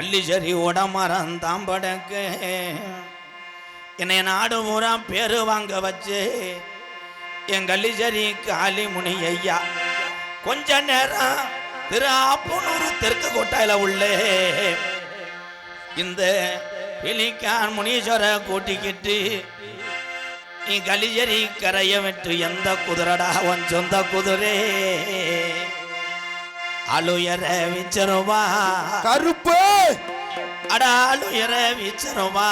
கள்ளிச்சேரி உடமரம் தாம்படக்க. என்னை நாடு பூரா பேரு வாங்க வச்சு என் கள்ளிச்சேரி காளிமுனி ஐயா. கொஞ்ச நேரம் திரு ஆப்பனூர் தெற்கு கொட்டாயில உள்ளே. இந்த பிலிக்கான் முனீஸ்வர கூட்டிக்கிட்டு நீ கலிஜரி கரைய விட்டு எந்த குதிரடா உன் சொந்த குதிரே? அலுயர விச்சருவா. கருப்பு. அடா அலுயர விச்சருவா.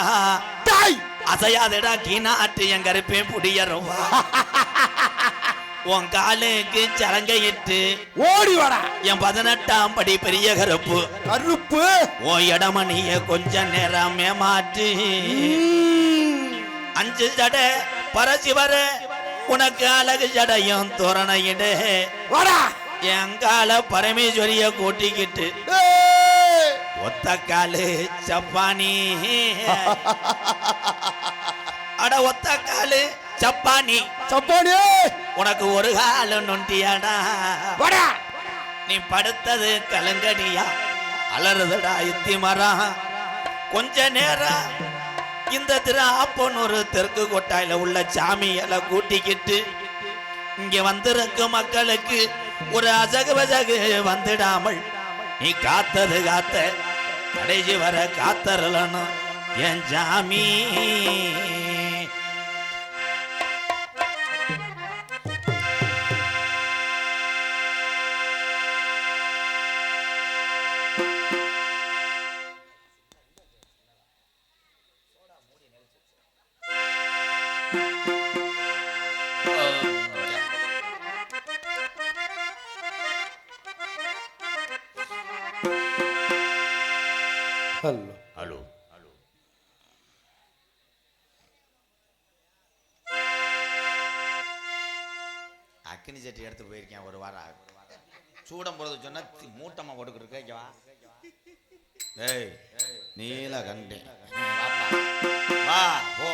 டாய். அசையாதடா கீனாட்டு என் கருப்பே புடியருவா. உன் காலுக்கு சலங்கையிட்டு ஓடி வாடா. என் பதினெட்டாம் படி பெரிய கருப்பு. கருப்பு. உன் இடமணிய கொஞ்ச நேரம் ஏமாற்றி ம். அஞ்சு ஜடை பரசிவர உனக்கு அழகு ஜடையும் தோரணையிடு வாடா. எங்கால பரமேஸ்வரிய கூட்டிக்கிட்டு. ஒத்த காலு சப்பானி. அட ஒத்த காலு சப்பானி. சப்பானி! உனக்கு ஒரு காலு நொண்டியாடா. நீ படுத்தது கலங்கடியா? அலறுதடா இத்தி மரம் கொஞ்ச நேரம் இந்த திரு ஆப்பனூர் தெற்கு கொட்டாயில உள்ள சாமியலை கூட்டிக்கிட்டு இங்க வந்திருக்கும் மக்களுக்கு ஒரு அசகு பசகு வந்துடாமல் நீ காத்தது காத்த கடைசி வர காத்தரலனும் என் சாமி அக்னி சட்டி எடுத்து போயிருக்கேன் ஒரு வாரம் ஆகும். சூடம் போகிறது சொன்னால் மூட்டமாக மூட்டமா போட்டுக்கிட்டு இருக்க ஏய் நீல கண்டேன் வா போ.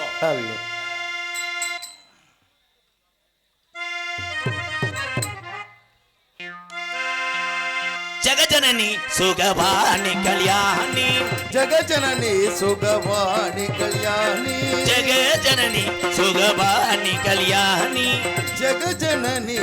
ஹலோ ஜெகஜனனி சுகவாணி கல்யாணி ஜெகஜனனி சுகவாணி கல்யாணி ஜெகஜனனி சுகவாணி கல்யாணி ஜெகஜனனி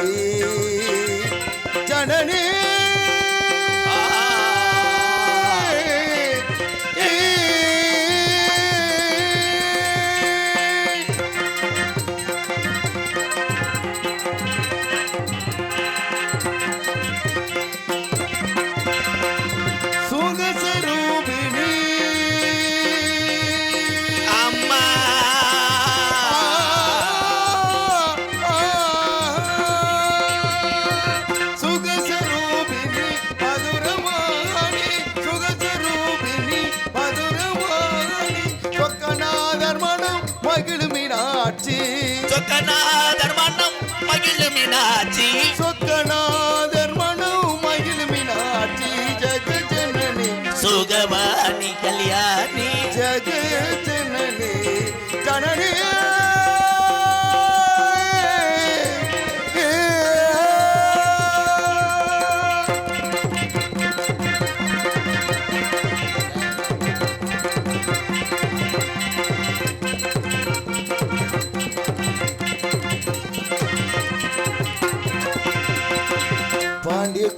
சொக்கநாதர் மன்னம் மகிழ் மீனாட்சி. சொக்க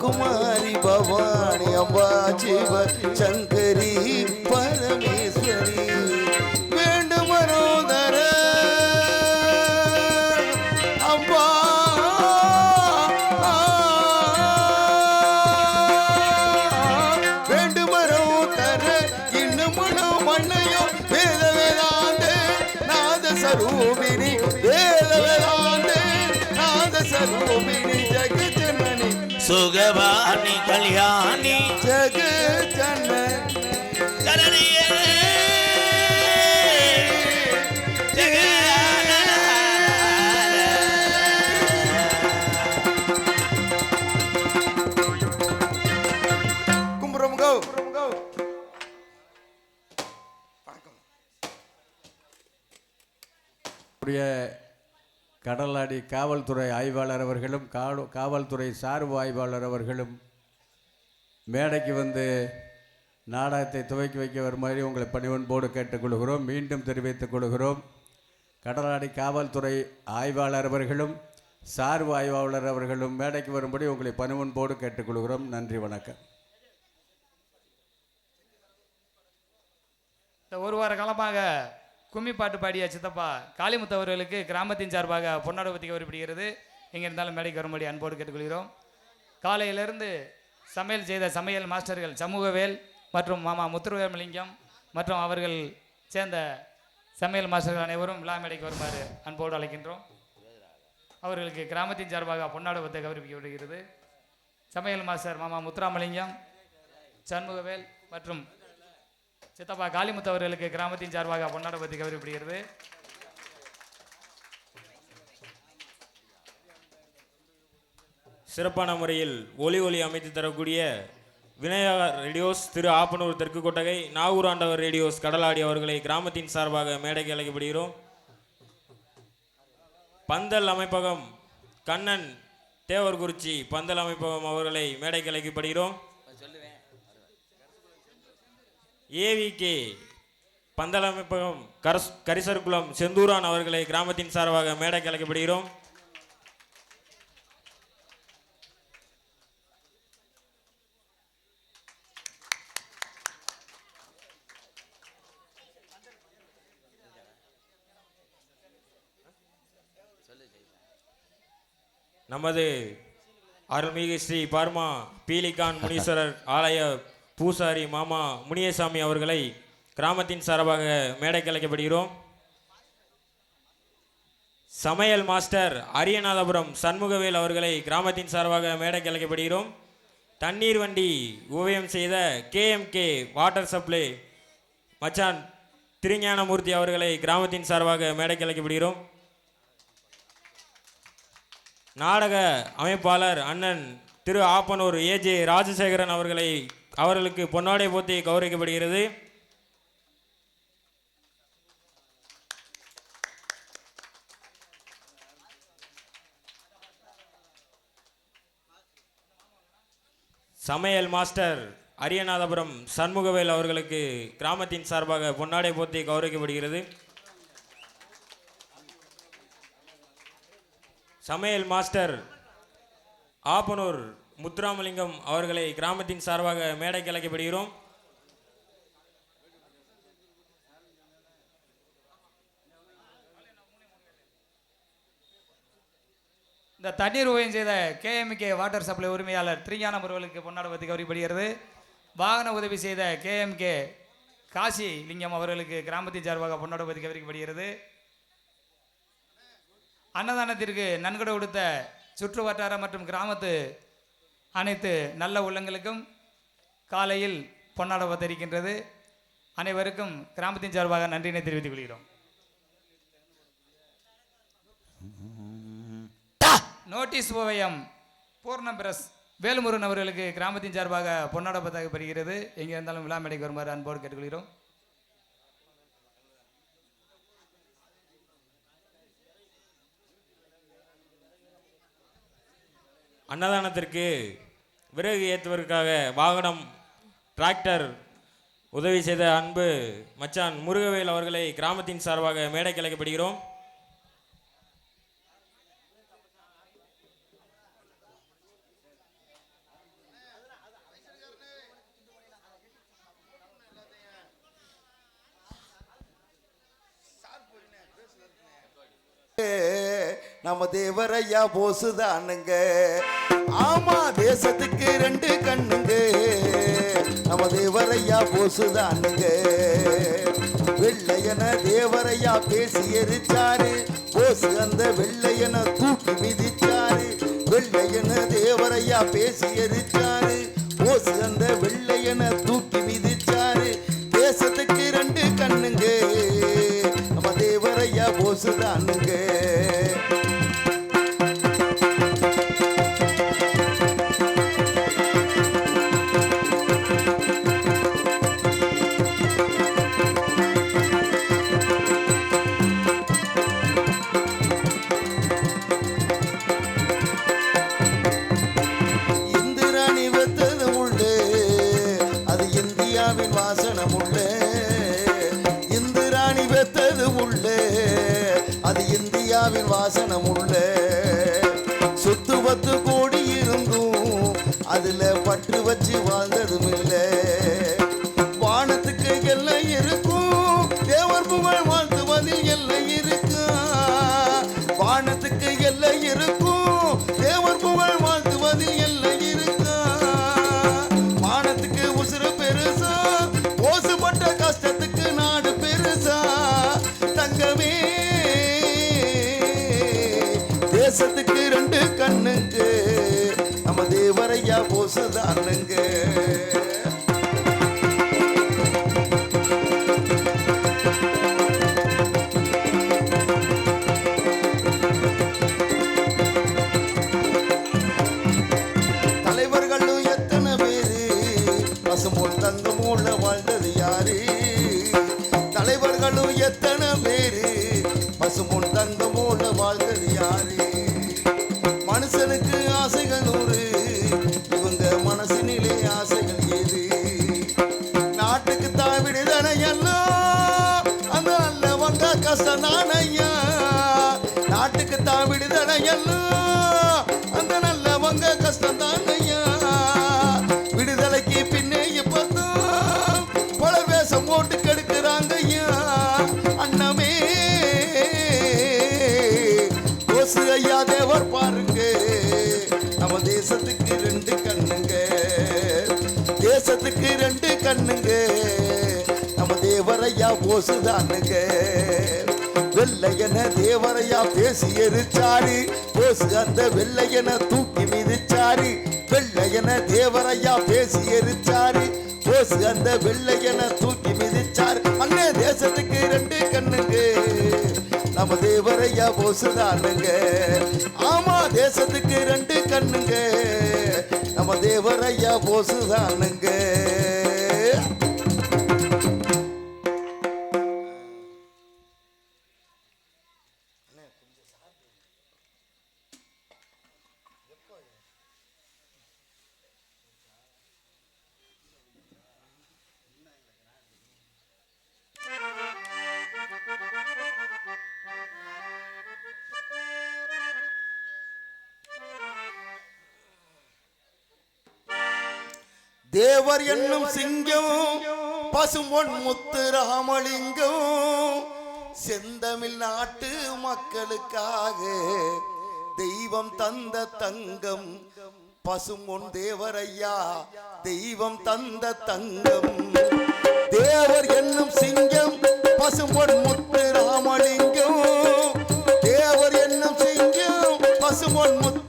குமாரி பவானி அம்பா ஜீவ சங்கரி பரமேஸ்வரி வேண்டுமனோதர அம்பா வேண்டுமனோதர இன்னும் மனோ மண்ணையோ வேத வேதாந்த நாத சரூபினி வேத வேதாந்த நாத சரூபினி சுகவாணி கல்யாணி. ஜெகஜனனி ஜனனியே உடைய கடலாடி காவல்துறை ஆய்வாளர் அவர்களும் காவல்துறை சார்பு ஆய்வாளர் அவர்களும் மேடைக்கு வந்து நாடகத்தை துவக்கி வைக்க வருமாறு உங்களை பணிவன்போடு கேட்டுக்கொள்கிறோம். மீண்டும் தெரிவித்துக் கொள்கிறோம். கடலாடி காவல்துறை ஆய்வாளர் அவர்களும் சார்பு ஆய்வாளர் அவர்களும் மேடைக்கு வரும்படி உங்களை பணிவன்போடு கேட்டுக்கொள்கிறோம். நன்றி வணக்கம். இந்த ஒரு வார காலமாக கும்மி பாட்டு பாடிய சித்தப்பா. காளிமுத்து அவர்களுக்கு கிராமத்தின் சார்பாக பொன்னாடு பற்றி கௌரவிப்படுகிறது எங்கே இருந்தாலும் மேடைக்கு வரும்படி அன்போடு கேட்டுக்கொள்கிறோம். காலையிலிருந்து சமையல் செய்த சமையல் மாஸ்டர்கள் சமூகவேல் மற்றும் மாமா முத்துருவேமலிங்கம் மற்றும் அவர்கள் சேர்ந்த சமையல் மாஸ்டர்கள் அனைவரும் விழா மேடைக்கு வருமாறு அன்போடு அழைக்கின்றோம். அவர்களுக்கு கிராமத்தின் சார்பாக பொன்னாடு கௌரவிக்கப்படுகிறது. சமையல் மாஸ்டர் மாமா முத்துராமலிங்கம் சண்முகவேல் மற்றும் சித்தப்பா காளிமுத்து அவர்களுக்கு கிராமத்தின் சார்பாக பொன்னாட பற்றி சிறப்பான முறையில் ஒலி ஒலி அமைத்து தரக்கூடிய விநாயகா ரேடியோஸ் திரு ஆப்பனூர் தெற்கு கொட்டகை நாகூர் ஆண்டவர் ரேடியோஸ் கடலாடி அவர்களை கிராமத்தின் சார்பாக மேடைக்கு அழைக்கப்படுகிறோம். பந்தல் அமைப்பகம் கண்ணன் தேவர்குறிச்சி பந்தல் அமைப்பகம் அவர்களை மேடைக்கு அழைக்கப்படுகிறோம். ஏவிகே பந்தலமைப்பகம் கரஸ் கரிசர்குளம் செந்தூரான் அவர்களை கிராமத்தின் சார்பாக மேடைக்கு அழைக்கப்படுகிறோம். நமது அருள்மிகு ஸ்ரீ பர்மா பீலிகான் முனீஸ்வரர் ஆலய பூசாரி மாமா முனியசாமி அவர்களை கிராமத்தின் சார்பாக மேடைக்கு அழைக்கப்படுகிறோம். சமையல் மாஸ்டர் அரியநாதபுரம் சண்முகவேல் அவர்களை கிராமத்தின் சார்பாக மேடைக்கு அழைக்கப்படுகிறோம். தண்ணீர் வண்டி ஓவியம் செய்த கேஎம்கே வாட்டர் சப்ளை மச்சான் திருஞானமூர்த்தி அவர்களை கிராமத்தின் சார்பாக மேடைக்கு அழைக்கப்படுகிறோம். நாடக அமைப்பாளர் அண்ணன் திரு ஆப்பனூர் ஏஜே ராஜசேகரன் அவர்களை அவர்களுக்கு பொன்னாடை போத்தி கௌரவிக்கப்படுகிறது. சமையல் மாஸ்டர் அரியநாதபுரம் சண்முகவேல் அவர்களுக்கு கிராமத்தின் சார்பாக பொன்னாடை போத்தி கௌரவிக்கப்படுகிறது. சமையல் மாஸ்டர் ஆப்பனூர் முத்துராமலிங்கம் அவர்களை கிராமத்தின் சார்பாக மேடைக்கு அழைக்கப்படுகிறோம். இந்த தண்ணீர் ஓவியம் செய்த கேஎம்கே வாட்டர் சப்ளை உரிமையாளர் திருஞானம் அவர்களுக்கு பொன்னாட பற்றி வாகன உதவி செய்த கேஎம்கே காசி லிங்கம் அவர்களுக்கு கிராமத்தின் சார்பாக பொன்னாட பற்றி கௌரவிக்கப்படுகிறது. அன்னதானத்திற்கு நன்கொடை கொடுத்த சுற்று வட்டார மற்றும் கிராமத்து அனைத்து நல்ல உள்ளங்களுக்கும் காலையில் பொன்னாட பத்திரிக்கின்றது அனைவருக்கும் கிராமத்தின் சார்பாக நன்றினை தெரிவித்துக் கொள்கிறோம். நோட்டீஸ் ஓவியம் பூர்ணம் பிரஸ் வேலுமுருகன் அவர்களுக்கு கிராமத்தின் சார்பாக பொன்னாட பத்தாக பெறுகிறது. எங்கே இருந்தாலும் விழா மேடைக்கு வருமாறு அன்போடு கேட்டுக்கொள்கிறோம். அன்னதானத்திற்கு விறகு ஏற்றுவதற்காக வாகனம் டிராக்டர் உதவி செய்த அன்பு மச்சான் முருகவேல் அவர்களை கிராமத்தின் சார்பாக மேடைக்கு அழைக்கப்படுகிறோம். நம்ம தேவரையா போசுதானுங்க. ஆமா தேசத்துக்கு ரெண்டு கண்ணுங்க. நம்ம தேவரையா போசுதானுங்க. வெள்ளையன தேவரையா பேசி எரிச்சாரு. போசு அந்த வெள்ளையன தூக்கி மிதிச்சாரு. வெள்ளையன தேவரையா பேசி எரிச்சாரு. போசு அந்த வெள்ளையன தூக்கி மிதிச்சாரு. தேசத்துக்கு ரெண்டு கண்ணுங்க. நம்ம தேவரையா போசுதானுங்க. வாழ்ந்ததும் நல்லவங்க கஷ்டம் நாட்டுக்கு தான் விடுதலை எல்லாம் அந்த நல்லவங்க கஷ்டம் ஐயா விடுதலைக்கு பின்னே இப்பதான் பல வேஷம் போட்டு கெடுக்கிறாங்க ஐயா அண்ணமே கோசு ஐயா தேவர் பாருங்க. நம்ம தேசத்துக்கு ரெண்டு கண்ணுங்க. தேசத்துக்கு ரெண்டு கண்ணுங்க. நம்ம தேவரையா போசுதானுங்க வெள்ளையன தேவரையா பேசி எரிச்சாரு போசு அந்த வெள்ளையன தூக்கி மிதிச்சாரு வெள்ளையன தேவரையா பேசி எரிச்சாரு போசு அந்த வெள்ளையன தூக்கி மிதிச்சாரு. அண்ணே தேசத்துக்கு ரெண்டு கண்ணுக்கு. நம்ம தேவரையா போசுதானுங்க. ஆமா தேசத்துக்கு ரெண்டு கண்ணுங்க. நம்ம தேவரையா போசுதானுங்க. தேவர் என்னும் சிங்கம் பசும்பொன் முத்து ராமலிங்கம் செந்தமிழ் நாட்டு மக்களுக்காக தெய்வம் தந்த தங்கம் பசும்பொன் தேவரையா தெய்வம் தந்த தங்கம். தேவர் என்னும் சிங்கம் பசும்பொன் முத்து ராமலிங்கம். தேவர் என்னும் சிங்கம் பசும்பொன் முத்து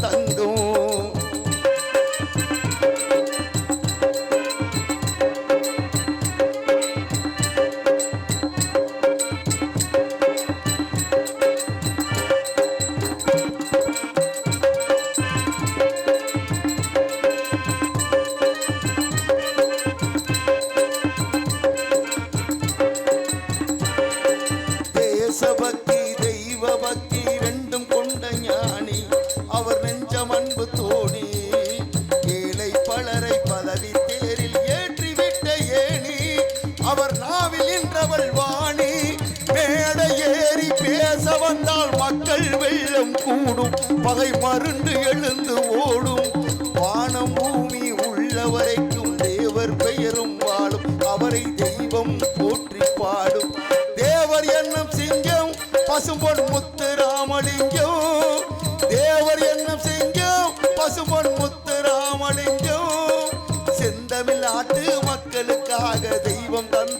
தெய்வம்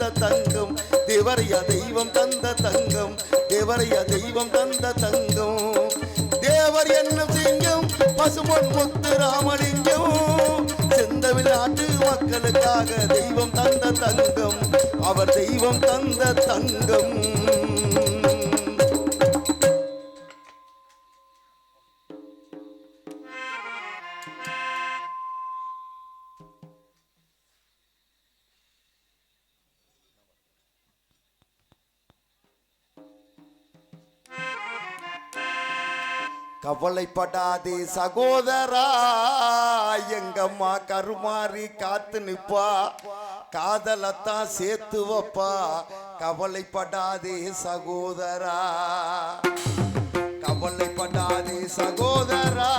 தந்த தங்கம் தேவரைய தெய்வம் தந்த தங்கம் தேவரைய தெய்வம் தந்த தங்கம். தேவர் என்னும் சிங்கம் பசுமன் முத்து ராமலிங்கம். செந்த விளையாட்டு மக்களுக்காக தெய்வம் தந்த தங்கம் அவர் தெய்வம் தந்த தங்கம். கவலைப்படாதே சகோதரா எங்கம்மா கருமாறி காத்து நிப்பா. காதலத்தான் சேர்த்து வப்பா. கவலைப்படாதே சகோதரா. கவலைப்படாதே சகோதரா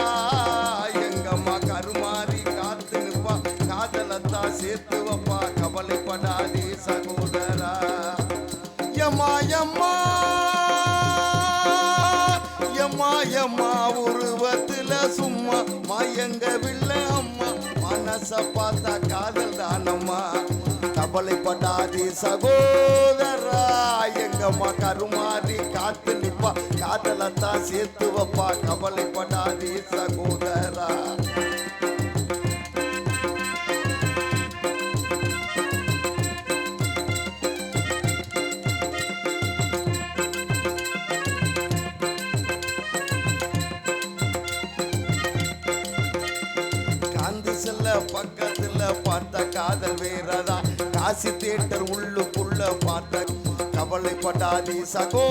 எங்கம்மா கருமாறி காத்து நிப்பா. காதலத்தான் சேர்த்து வப்பா. கவலைப்படாதே சகோதரா. யம்மா யம்மா மாயம்மா உருவத்துல சும்மா மயங்கவில்லை அம்மா. மனச பார்த்தா காதல் தானம்மா. கவலைப்படாதி சகோதரா எங்கம்மா கருமாறி காத்து நிப்பா. காதலத்தான் சேர்த்து வைப்பா. காசி தேட்டர் உள்ளுக்குள்ள பார்த்த கவலைப்படாதே சகோ.